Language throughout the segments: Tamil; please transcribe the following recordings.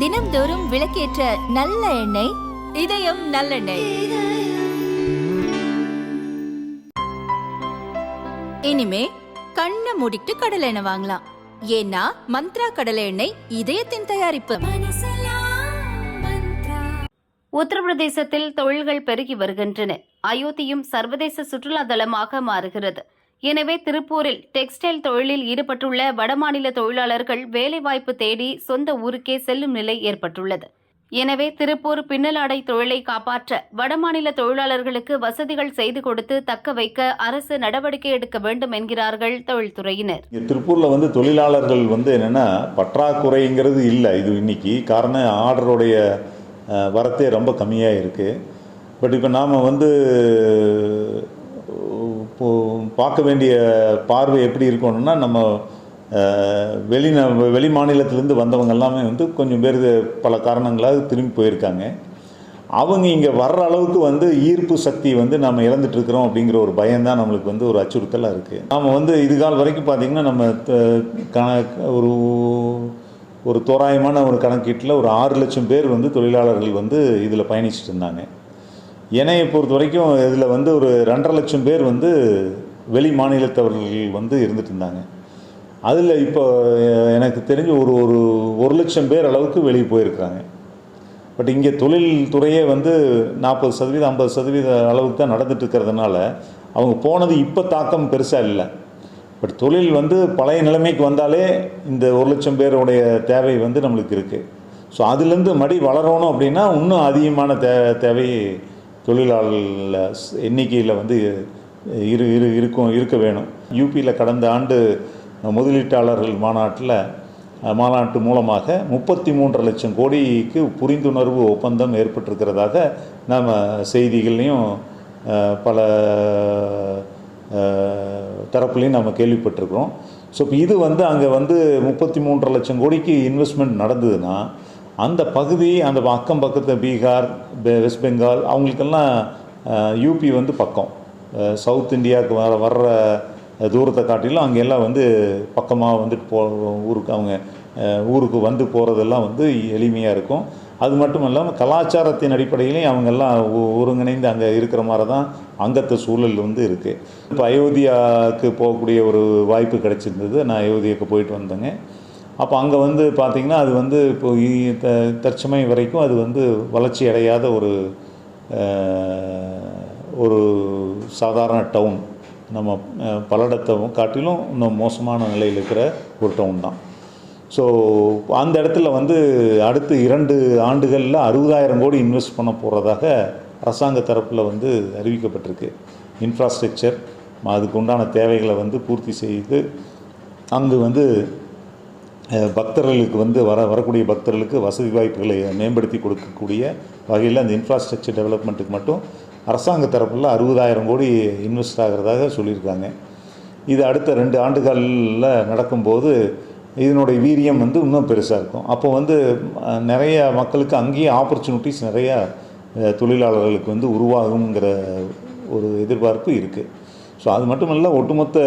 தினம்தோறும் விளக்கேற்ற நல்ல எண்ணெய் இதயம் நல்லெண்ணெய். இனிமே கண்ணை மூடிட்டு கடலை எண்ணெய் வாங்கலாம். ஏன்னா மந்த்ரா கடலை எண்ணெய் இதயத்தின் தயாரிப்பு. உத்தரப்பிரதேசத்தில் தொழில்கள் பெருகி வருகின்றன. அயோத்தியும் சர்வதேச சுற்றுலா தலமாக மாறுகிறது. எனவே திருப்பூரில் டெக்ஸ்டைல் தொழிலில் ஈடுபட்டுள்ள வடமாநில தொழிலாளர்கள் வேலைவாய்ப்பு தேடி சொந்த ஊருக்கே செல்லும் நிலை ஏற்பட்டுள்ளது. எனவே திருப்பூர் பின்னலாடை தொழிலை காப்பாற்ற வடமாநில தொழிலாளர்களுக்கு வசதிகள் செய்து கொடுத்து தக்க வைக்க அரசு நடவடிக்கை எடுக்க வேண்டும் என்கிறார்கள் தொழில்துறையினர். திருப்பூர்ல திருப்பூரில் வந்து தொழிலாளர்கள் வந்து என்னென்னா பற்றாக்குறைங்கிறது இல்லை இது இன்னைக்கு. காரணம் ஆர்டருடைய வரத்தே ரொம்ப கம்மியாக இருக்குது பட் இப்போ நாம் வந்து பார்க்க வேண்டிய பார்வை எப்படி இருக்கணும்னா நம்ம வெளி வெளி மாநிலத்திலேருந்து வந்தவங்க எல்லாமே வந்து கொஞ்சம் பேர் பல காரணங்களாக திரும்பி போயிருக்காங்க. அவங்க இங்கே வர்ற அளவுக்கு வந்து ஈர்ப்பு சக்தி வந்து நம்ம இழந்துட்டுருக்குறோம் அப்படிங்கிற ஒரு பயம்தான் நம்மளுக்கு வந்து ஒரு அச்சுறுத்தலாக இருக்குது நாம் வந்து இதுகால் வரைக்கும் பார்த்திங்கன்னா நம்ம கண ஒரு ஒரு தோராயமான ஒரு கணக்கீட்டில் ஒரு ஆறு லட்சம் பேர் வந்து தொழிலாளர்கள் வந்து இதில் பயணிச்சுட்டு இருந்தாங்க. என்னையை பொறுத்த வரைக்கும் இதில் வந்து ஒரு ரெண்டரை லட்சம் பேர் வந்து வெளி மாநிலத்தவர்கள் வந்து இருந்துட்டு இருந்தாங்க. அதில் இப்போ எனக்கு தெரிஞ்சு ஒரு ஒரு ஒரு லட்சம் பேர் அளவுக்கு வெளியே போயிருக்கிறாங்க பட் இங்கே தொழில்துறையே வந்து நாற்பது சதவீதம் ஐம்பது சதவீத அளவுக்கு தான் நடந்துட்டு இருக்கிறதுனால அவங்க போனது இப்போ தாக்கம் பெருசாக இல்லை. பட் தொழில் வந்து பழைய நிலைமைக்கு வந்தாலே இந்த ஒரு லட்சம் பேருடைய தேவை வந்து நம்மளுக்கு இருக்குது ஸோ அதுலேருந்து மடி வளரணும் அப்படின்னா இன்னும் அதிகமான தே தேவை தொழிலாளர்கள் எண்ணிக்கையில் வந்து இரு இரு இருக்கும் இருக்க வேணும். யூபியில் கடந்த ஆண்டு முதலீட்டாளர்கள் மாநாட்டில் மாநாட்டு மூலமாக முப்பத்தி மூன்று லட்சம் கோடிக்கு புரிந்துணர்வு ஒப்பந்தம் ஏற்பட்டிருக்கிறதாக நாம் செய்திகள்லையும் பல தரப்புலையும் நம்ம கேள்விப்பட்டிருக்கிறோம். ஸோ இப்போ இது வந்து அங்கே வந்து முப்பத்தி மூன்று லட்சம் கோடிக்கு இன்வெஸ்ட்மெண்ட் நடந்ததுன்னா அந்த பகுதி அந்த அக்கம் பக்கத்து பீகார் வெஸ்ட் பெங்கால் அவங்களுக்கெல்லாம் யூபி வந்து பக்கம். சவுத் இந்தியாவுக்கு வர வர்ற தூரத்தை காட்டிலும் அங்கே எல்லாம் வந்து பக்கமாக வந்துட்டு போ ஊருக்கு அவங்க ஊருக்கு வந்து போகிறதெல்லாம் வந்து எளிமையாக இருக்கும். அது மட்டும் இல்லாமல் கலாச்சாரத்தின் அடிப்படையிலையும் அவங்கெல்லாம் ஒருங்கிணைந்து அங்கே இருக்கிற மாதிரி தான் அங்கத்த சூழல் வந்து இருக்குது இப்போ அயோத்தியாவுக்கு போகக்கூடிய ஒரு வாய்ப்பு கிடைச்சிருந்தது. நான் அயோத்தியாவுக்கு போயிட்டு வந்தேங்க. அப்போ அங்கே வந்து பார்த்திங்கன்னா அது வந்து இப்போ த- தற்சமயம் வரைக்கும் அது வந்து வளர்ச்சி அடையாத ஒரு ஒரு சாதாரண டவுன் நம்ம பல்லடத்தை காட்டிலும் இன்னும் மோசமான நிலையில் இருக்கிற ஒரு டவுன் தான். ஸோ அந்த இடத்துல வந்து அடுத்து இரண்டு ஆண்டுகளில் அறுபதாயிரம் கோடி இன்வெஸ்ட் பண்ண போகிறதாக அரசாங்க தரப்பில் வந்து அறிவிக்கப்பட்டிருக்கு. இன்ஃப்ராஸ்ட்ரக்சர் அதுக்கு உண்டான தேவைகளை வந்து பூர்த்தி செய்து அங்கு வந்து பக்தர்களுக்கு வந்து வர வரக்கூடிய பக்தர்களுக்கு வசதி வாய்ப்புகளை மேம்படுத்தி கொடுக்கக்கூடிய வகையில் அந்த இன்ஃப்ராஸ்ட்ரக்சர் டெவலப்மெண்ட்டுக்கு மட்டும் அரசாங்க தரப்பில் அறுபதாயிரம் கோடி இன்வெஸ்ட் ஆகிறதாக சொல்லியிருக்காங்க. இது அடுத்த ரெண்டு ஆண்டுகளில் நடக்கும்போது இதனுடைய வீரியம் வந்து இன்னும் பெருசாக இருக்கும். அப்போ வந்து நிறைய மக்களுக்கு அங்கேயே ஆப்பர்ச்சுனிட்டிஸ் நிறையா தொழிலாளர்களுக்கு வந்து உருவாகுங்கிற ஒரு எதிர்பார்ப்பு இருக்குது ஸோ அது மட்டும் இல்லை ஒட்டுமொத்த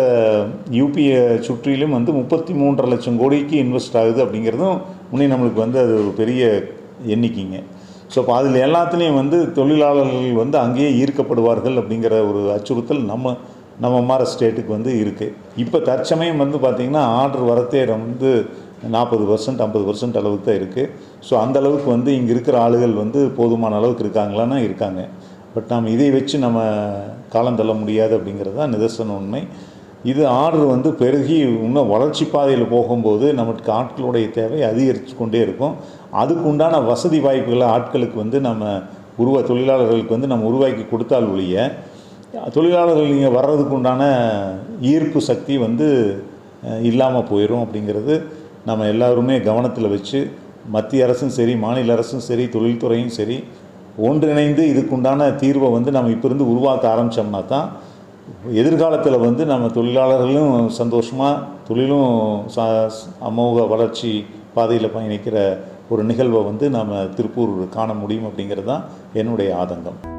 யூபியை சுற்றிலும் வந்து முப்பத்தி மூன்றரை லட்சம் கோடிக்கு இன்வெஸ்ட் ஆகுது அப்படிங்கிறதும் முன்னே நம்மளுக்கு வந்து அது ஒரு பெரிய எண்ணிக்கைங்க. ஸோ இப்போ அதில் எல்லாத்துலேயும் வந்து தொழிலாளர்கள் வந்து அங்கேயே ஈர்க்கப்படுவார்கள் அப்படிங்கிற ஒரு அச்சுறுத்தல் நம்ம நம்ம மாற ஸ்டேட்டுக்கு வந்து இருக்குது இப்போ தற்சமயம் வந்து பார்த்திங்கன்னா ஆர்டர் வரத்தே வந்து நாற்பது பர்சன்ட் ஐம்பது பர்சன்ட் அளவுக்கு தான் இருக்குது ஸோ அந்த அளவுக்கு வந்து இங்கே இருக்கிற ஆளுகள் வந்து போதுமான அளவுக்கு இருக்காங்களான்னா இருக்காங்க. பட் நாம் இதை வச்சு நம்ம காலம் தள்ள முடியாது அப்படிங்கிறது தான் நிதர்சன உண்மை. இது ஆர்டர் வந்து பெருகி இன்னும் வளர்ச்சி பாதையில் போகும்போது நமக்கு ஆட்களுடைய தேவை அதிகரித்து கொண்டே இருக்கும். அதுக்கு உண்டான வசதி வாய்ப்புகளை ஆட்களுக்கு வந்து நம்ம உருவா தொழிலாளர்களுக்கு வந்து நம்ம உருவாக்கி கொடுத்தால் ஒழிய தொழிலாளர்கள் இங்கே வர்றதுக்கு உண்டான ஈர்ப்பு சக்தி வந்து இல்லாமல் போயிடும் அப்படிங்கிறது நம்ம எல்லாருமே கவனத்தில் வச்சு மத்திய அரசும் சரி மாநில அரசும் சரி தொழில்துறையும் சரி ஒன்றிணைந்து இதுக்குண்டான தீர்வை வந்து நம்ம இப்போ இருந்து உருவாக்க ஆரம்பித்தோம்னா தான் எதிர்காலத்தில் வந்து நம்ம தொழிலாளர்களும் சந்தோஷமாக தொழிலும் ச அமோக வளர்ச்சி பாதையில் பயணிக்கிற ஒரு நிகழ்வை வந்து நாம் திருப்பூர் காண முடியும் அப்படிங்கிறது தான் என்னுடைய ஆதங்கம்.